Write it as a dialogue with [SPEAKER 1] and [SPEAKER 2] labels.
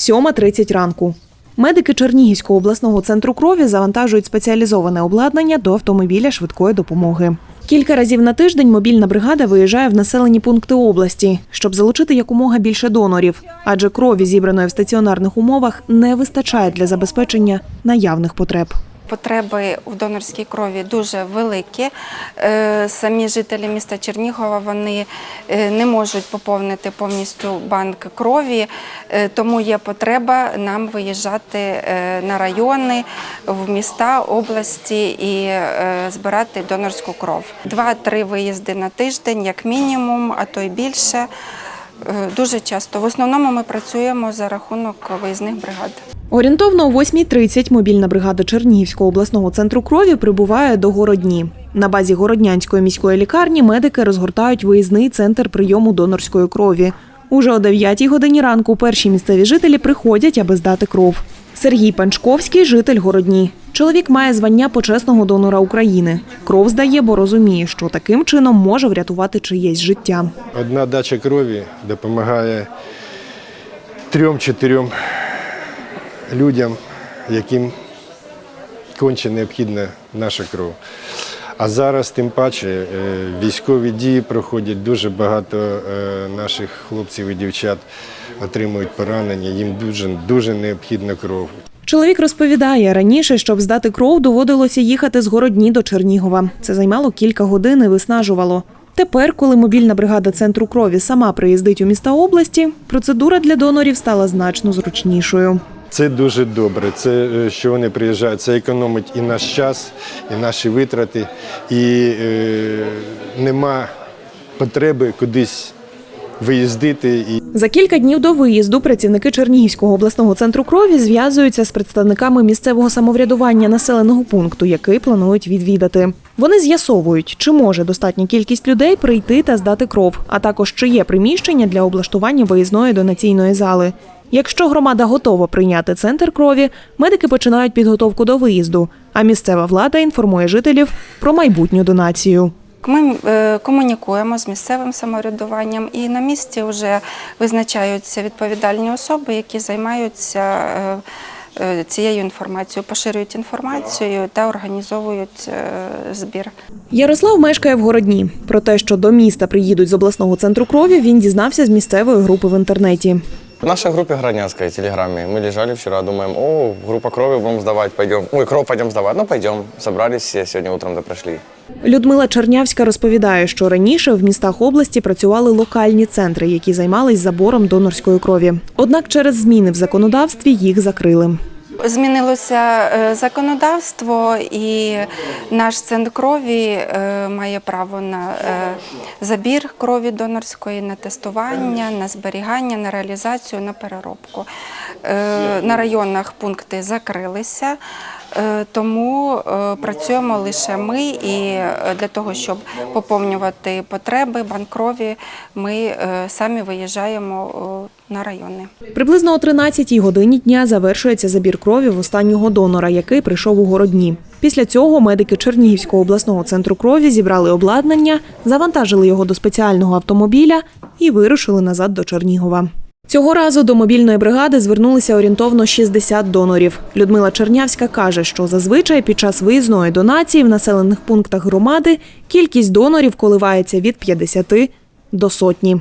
[SPEAKER 1] 7.30 ранку. Медики Чернігівського обласного центру крові завантажують спеціалізоване обладнання до автомобіля швидкої допомоги. Кілька разів на тиждень мобільна бригада виїжджає в населені пункти області, щоб залучити якомога більше донорів, адже крові, зібраної в стаціонарних умовах, не вистачає для забезпечення наявних потреб.
[SPEAKER 2] Потреби в донорській крові дуже великі. Е, Самі жителі міста Чернігова вони е, не можуть поповнити повністю банк крові, е, тому є потреба нам виїжджати на райони, в міста, області і збирати донорську кров. Два-три виїзди на тиждень, як мінімум, а то й більше. Е, Дуже часто. В основному ми працюємо за рахунок виїзних бригад.
[SPEAKER 1] Орієнтовно о 8.30 мобільна бригада Чернігівського обласного центру крові прибуває до Городні. На базі Городнянської міської лікарні медики розгортають виїзний центр прийому донорської крові. Уже о 9 годині ранку перші місцеві жителі приходять, аби здати кров. Сергій Панчковський, житель Городні. Чоловік має звання почесного донора України. Кров здає, бо розуміє, що таким чином може врятувати чиєсь життя.
[SPEAKER 3] Одна дача крові допомагає трьом-чотирьом людям, яким конче необхідна наша кров. А зараз, тим паче, е, військові дії проходять, дуже багато е, наших хлопців і дівчат отримують поранення, їм дуже, дуже необхідна кров.
[SPEAKER 1] Чоловік розповідає, раніше, щоб здати кров, доводилося їхати з Городні до Чернігова. Це займало кілька годин і виснажувало. Тепер, коли мобільна бригада центру крові сама приїздить у міста області, процедура для донорів стала значно зручнішою.
[SPEAKER 3] Це дуже добре. Це е, що вони приїжджають. Це економить і наш час, і наші витрати, і е, нема потреби кудись виїздити. І
[SPEAKER 1] За кілька днів до виїзду працівники Чернігівського обласного центру крові зв'язуються з представниками місцевого самоврядування населеного пункту, який планують відвідати. Вони з'ясовують, чи може достатня кількість людей прийти та здати кров, а також чи є приміщення для облаштування виїзної донаційної зали. Якщо громада готова прийняти центр крові, медики починають підготовку до виїзду, а місцева влада інформує жителів про майбутню донацію.
[SPEAKER 2] Ми е, комунікуємо з місцевим самоврядуванням і на місці вже визначаються відповідальні особи, які займаються е, е, цією інформацією, поширюють інформацію та організовують збір.
[SPEAKER 1] Ярослав мешкає в Городні. Про те, що до міста приїдуть з обласного центру крові, він дізнався з місцевої групи в інтернеті.
[SPEAKER 4] В нашей группе Гранянской, в Телеграме, мы лежали вчера, думаем, о, группа крови будем сдавать, пойдем. Ой, кров пойдем сдавать. Ну, пойдем. Собрались все, сегодня утром да прошли.
[SPEAKER 1] Людмила Чернявська розповідає, що раніше в містах області працювали локальні центри, які займались забором донорської крові. Однак через зміни в законодавстві їх закрили.
[SPEAKER 2] Змінилося е, законодавство, і наш центр крові е, має право на е, забір крові донорської, на тестування, на зберігання, на реалізацію, на переробку. На районах пункти закрилися. Е, Тому е, працюємо лише ми, і е, для того, щоб поповнювати потреби банк крові, ми самі виїжджаємо на райони.
[SPEAKER 1] Приблизно о 13-й годині дня завершується забір крові в останнього донора, який прийшов у городні. Після цього медики Чернігівського обласного центру крові зібрали обладнання, завантажили його до спеціального автомобіля і вирушили назад до Чернігова. Цього разу до мобільної бригади звернулися орієнтовно 60 донорів. Людмила Чернявська каже, що зазвичай під час виїзної донації в населених пунктах громади кількість донорів коливається від 50 до сотні.